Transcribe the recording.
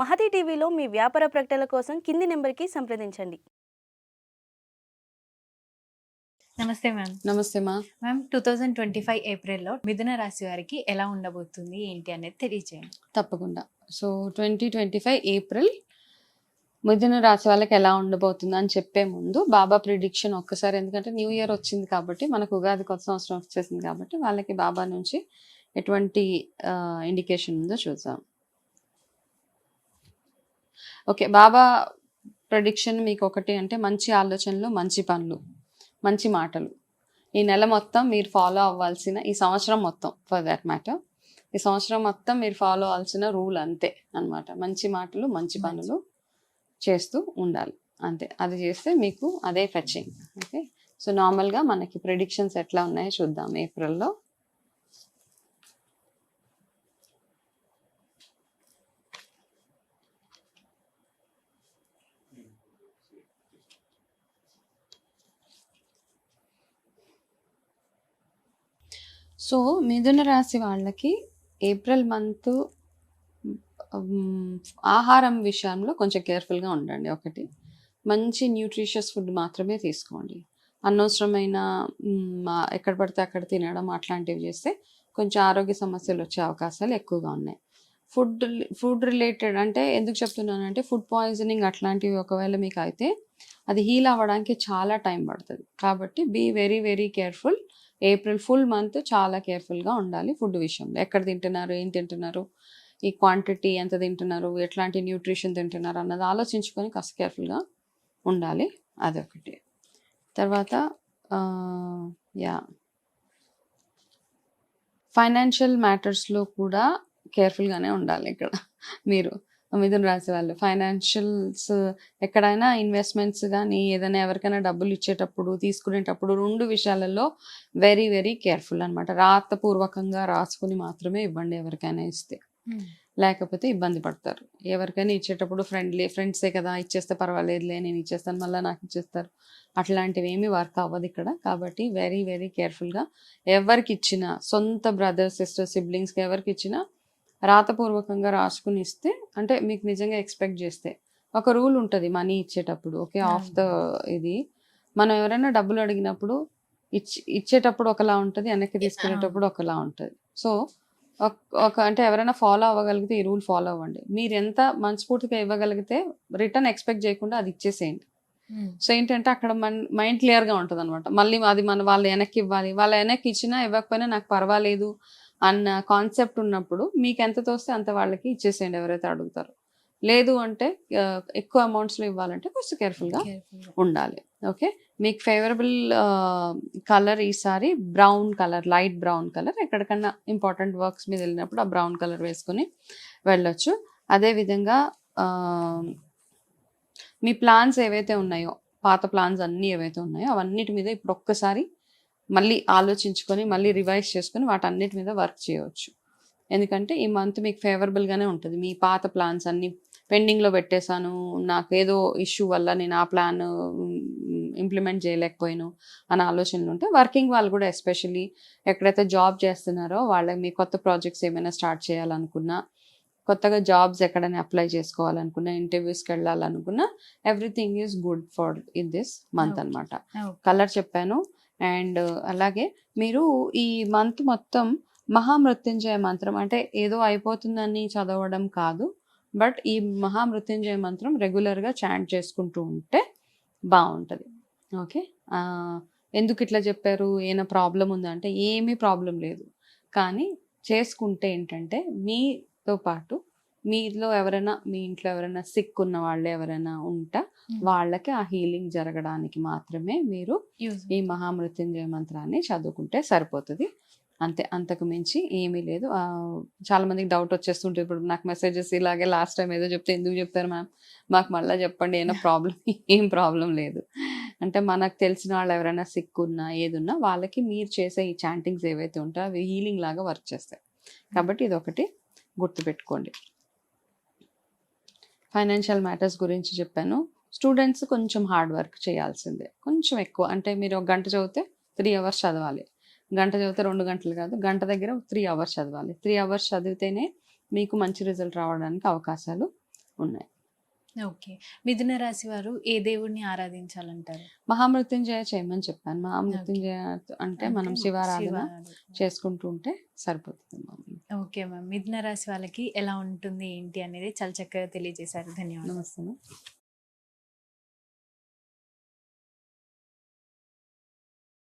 మహతి టీవీలో మీ వ్యాపార ప్రకటనల కోసం కింది నెంబర్కి సంప్రదించండి. నమస్తే మ్యామ్. నమస్తే మా. Ma'am two thousand twenty five ఏప్రిల్లో మిథున రాశి వారికి ఎలా ఉండబోతుంది ఏంటి అనేది తెలియజేయండి తప్పకుండా. So twenty twenty five April మిథున రాశి వాళ్ళకి ఎలా ఉండబోతుంది అని చెప్పే ముందు బాబా ప్రిడిక్షన్ ఒక్కసారి. ఎందుకంటే న్యూ ఇయర్ వచ్చింది కాబట్టి మనకు ఉగాది కొత్త సంవత్సరం వచ్చేసింది కాబట్టి వాళ్ళకి బాబా నుంచి ఎటువంటి ఇండికేషన్ ఉందో చూద్దాం. ఓకే బాబా ప్రిడిక్షన్ మీకు ఒకటి అంటే మంచి ఆలోచనలు మంచి పనులు మంచి మాటలు. ఈ నెల మొత్తం మీరు ఫాలో అవ్వాల్సిన ఈ సంవత్సరం మొత్తం ఫర్ దట్ మ్యాటర్ ఈ సంవత్సరం మొత్తం మీరు ఫాలో అవ్వాల్సిన రూల్ అంతే అన్నమాట. మంచి మాటలు మంచి పనులు చేస్తూ ఉండాలి. అంతే అది చేస్తే మీకు అదే ఫెచ్చింగ్ ఓకే సో నార్మల్గా మనకి ప్రిడిక్షన్స్ ఎట్లా ఉన్నాయో చూద్దాం ఏప్రిల్లో సో మిథున రాశి వాళ్ళకి ఏప్రిల్ మంత్ ఆహారం విషయంలో కొంచెం కేర్ఫుల్గా ఉండండి. ఒకటి మంచి న్యూట్రిషియస్ ఫుడ్ మాత్రమే తీసుకోండి. అనవసరమైన ఎక్కడ పడితే అక్కడ తినడం అట్లాంటివి చేస్తే కొంచెం ఆరోగ్య సమస్యలు వచ్చే అవకాశాలు ఎక్కువగా ఉన్నాయి. ఫుడ్ ఫుడ్ రిలేటెడ్ అంటే ఎందుకు చెప్తున్నానంటే ఫుడ్ పాయిజనింగ్ అట్లాంటివి ఒకవేళ మీకు అయితే అది హీల్ అవ్వడానికి చాలా టైం పడుతుంది. కాబట్టి be very very careful April full month చాలా కేర్ఫుల్గా ఉండాలి ఫుడ్ విషయంలో. ఎక్కడ తింటున్నారు ఏం తింటున్నారు ఈ క్వాంటిటీ ఎంత తింటున్నారు ఎట్లాంటి న్యూట్రిషన్ తింటున్నారు అన్నది ఆలోచించుకొని కాస్త కేర్ఫుల్గా ఉండాలి. అదొకటి. తర్వాత యా. ఫైనాన్షియల్ మ్యాటర్స్లో కూడా కేర్ఫుల్గానే ఉండాలి ఇక్కడ మీరు. మిథున రాశి వాళ్ళు. ఫైనాన్షియల్స్ ఎక్కడైనా ఇన్వెస్ట్మెంట్స్ కానీ ఏదైనా ఎవరికైనా డబ్బులు ఇచ్చేటప్పుడు తీసుకునేటప్పుడు రెండు విషయాలలో వెరీ వెరీ కేర్ఫుల్ అనమాట రాతపూర్వకంగా రాసుకుని మాత్రమే ఇవ్వండి ఎవరికైనా ఇస్తే. లేకపోతే ఇబ్బంది పడతారు. ఎవరికైనా ఇచ్చేటప్పుడు ఫ్రెండ్లీ ఫ్రెండ్సే కదా ఇచ్చేస్తే పర్వాలేదులే నేను ఇచ్చేస్తాను మళ్ళీ నాకు ఇచ్చేస్తారు. అట్లాంటివి ఏమీ వర్క్ అవ్వదు ఇక్కడ. కాబట్టి వెరీ వెరీ కేర్ఫుల్గా ఎవరికి ఇచ్చినా సొంత బ్రదర్స్ సిస్టర్ సిబ్లింగ్స్కి ఎవరికి ఇచ్చినా రాతపూర్వకంగా రాసుకుని ఇస్తే అంటే మీకు నిజంగా ఎక్స్పెక్ట్ చేస్తే ఒక రూల్ ఉంటుంది మనీ ఇచ్చేటప్పుడు ఓకే ఆఫ్ ద ఇది. మనం ఎవరైనా డబ్బులు అడిగినప్పుడు ఇచ్చి ఇచ్చేటప్పుడు ఒకలా ఉంటుంది వెనక్కి తీసుకునేటప్పుడు ఒకలా ఉంటుంది. సో ఒక- అంటే ఎవరైనా ఫాలో అవ్వగలిగితే ఈ రూల్ ఫాలో అవ్వండి. మీరు ఎంత మనస్ఫూర్తిగా ఇవ్వగలిగితే రిటర్న్ ఎక్స్పెక్ట్ చేయకుండా అది ఇచ్చేసేయండి. సో ఏంటంటే అక్కడ మన మైండ్ క్లియర్గా ఉంటుంది అనమాట మళ్ళీ అది మన వాళ్ళు వెనక్కి ఇవ్వాలి. వాళ్ళ వెనక్కి ఇచ్చినా ఇవ్వకపోయినా నాకు పర్వాలేదు అన్న కాన్సెప్ట్ ఉన్నప్పుడు మీకు ఎంత తోస్తే అంత వాళ్ళకి ఇచ్చేసేయండి ఎవరైతే అడుగుతారో. లేదు అంటే ఎక్కువ అమౌంట్స్లో ఇవ్వాలంటే కొంచెం కేర్ఫుల్గా ఉండాలి. ఓకే? మీకు ఫేవరబుల్ కలర్ ఈసారి brown colour light brown colour ఎక్కడికన్నా ఇంపార్టెంట్ వర్క్స్ మీద వెళ్ళినప్పుడు ఆ బ్రౌన్ కలర్ వేసుకొని వెళ్ళొచ్చు. అదేవిధంగా మీ ప్లాన్స్ ఏవైతే ఉన్నాయో పాత ప్లాన్స్ అన్నీ ఏవైతే ఉన్నాయో అవన్నిటి మీద ఇప్పుడు ఒక్కసారి మళ్ళీ ఆలోచించుకొని మళ్ళీ రివైజ్ చేసుకొని వాటన్నిటి మీద వర్క్ చేయవచ్చు. ఎందుకంటే ఈ మంత్ మీకు ఫేవరబుల్గానే ఉంటుంది. మీ పాత ప్లాన్స్ అన్నీ పెండింగ్లో పెట్టేశాను నాకు ఏదో ఇష్యూ వల్ల నేను ఆ ప్లాన్ ఇంప్లిమెంట్ చేయలేకపోయాను అనే ఆలోచనలు ఉంటే వర్కింగ్ వాళ్ళు కూడా ఎస్పెషల్లీ ఎక్కడైతే జాబ్ చేస్తున్నారో వాళ్ళకి మీ కొత్త ప్రాజెక్ట్స్ ఏమైనా స్టార్ట్ చేయాలనుకున్నా కొత్తగా జాబ్స్ ఎక్కడైనా అప్లై చేసుకోవాలనుకున్నా ఇంటర్వ్యూస్కి వెళ్ళాలనుకున్నా everything is good for in this month. అనమాట కలర్ చెప్పాను. అండ్ అలాగే మీరు ఈ మంత్ మొత్తం మహామృత్యుంజయ మంత్రం అంటే ఏదో అయిపోతుందని చదవడం కాదు బట్ ఈ మహామృత్యుంజయ మంత్రం రెగ్యులర్గా చాంట్ చేసుకుంటూ ఉంటే బాగుంటుంది ఓకే? ఎందుకు ఇట్లా చెప్పారు? ఏమైనా ప్రాబ్లం ఉందా? అంటే ఏమీ ప్రాబ్లం లేదు. కానీ చేసుకుంటే ఏంటంటే మీతో పాటు మీలో ఎవరైనా మీ ఇంట్లో ఎవరైనా సిక్ ఉన్న వాళ్ళు ఎవరైనా ఉంటా వాళ్ళకి ఆ హీలింగ్ జరగడానికి మాత్రమే మీరు ఈ మహామృత్యుంజయ మంత్రాన్ని చదువుకుంటే సరిపోతుంది. అంతే అంతకు మించి ఏమీ లేదు. చాలా మందికి డౌట్ వచ్చేస్తుంటుంది. ఇప్పుడు నాకు మెసేజెస్ ఇలాగే లాస్ట్ టైం ఏదో చెప్తే ఎందుకు చెప్తారు మ్యామ్ మాకు మళ్ళీ చెప్పండి ఏమైనా ప్రాబ్లం ఏం ప్రాబ్లం లేదు. అంటే మనకు తెలిసిన వాళ్ళు ఎవరైనా సిక్ ఉన్నా ఏది ఉన్నా వాళ్ళకి మీరు చేసే ఈ చాంటింగ్స్ ఏవైతే ఉంటాయో అవి హీలింగ్ లాగా వర్క్ చేస్తాయి. కాబట్టి ఇది ఒకటి గుర్తుపెట్టుకోండి. ఫైనాన్షియల్ మ్యాటర్స్ గురించి చెప్పాను. స్టూడెంట్స్ కొంచెం హార్డ్ వర్క్ చేయాల్సిందే. కొంచెం ఎక్కువ. అంటే మీరు ఒక గంట చదివితే త్రీ అవర్స్ చదవాలి. గంట చదివితే రెండు గంటలు కాదు. గంట దగ్గర త్రీ అవర్స్ చదవాలి. త్రీ అవర్స్ చదివితేనే మీకు మంచి రిజల్ట్ రావడానికి అవకాశాలు ఉన్నాయి. ఓకే. మిథున రాశి వారు ఏ దేవుడిని ఆరాధించాలంటారు? మహామృత్యుంజయ చేయమని చెప్పాను. మహామృత్యుంజయ అంటే మనం శివారాధన. చేసుకుంటూ ఉంటే సరిపోతుంది ఓకే మ్యామ్. మిథున రాశి వాళ్ళకి ఎలా ఉంటుంది ఏంటి అనేది చాలా చక్కగా తెలియజేశారు. ధన్యవాదాలు. నమస్తే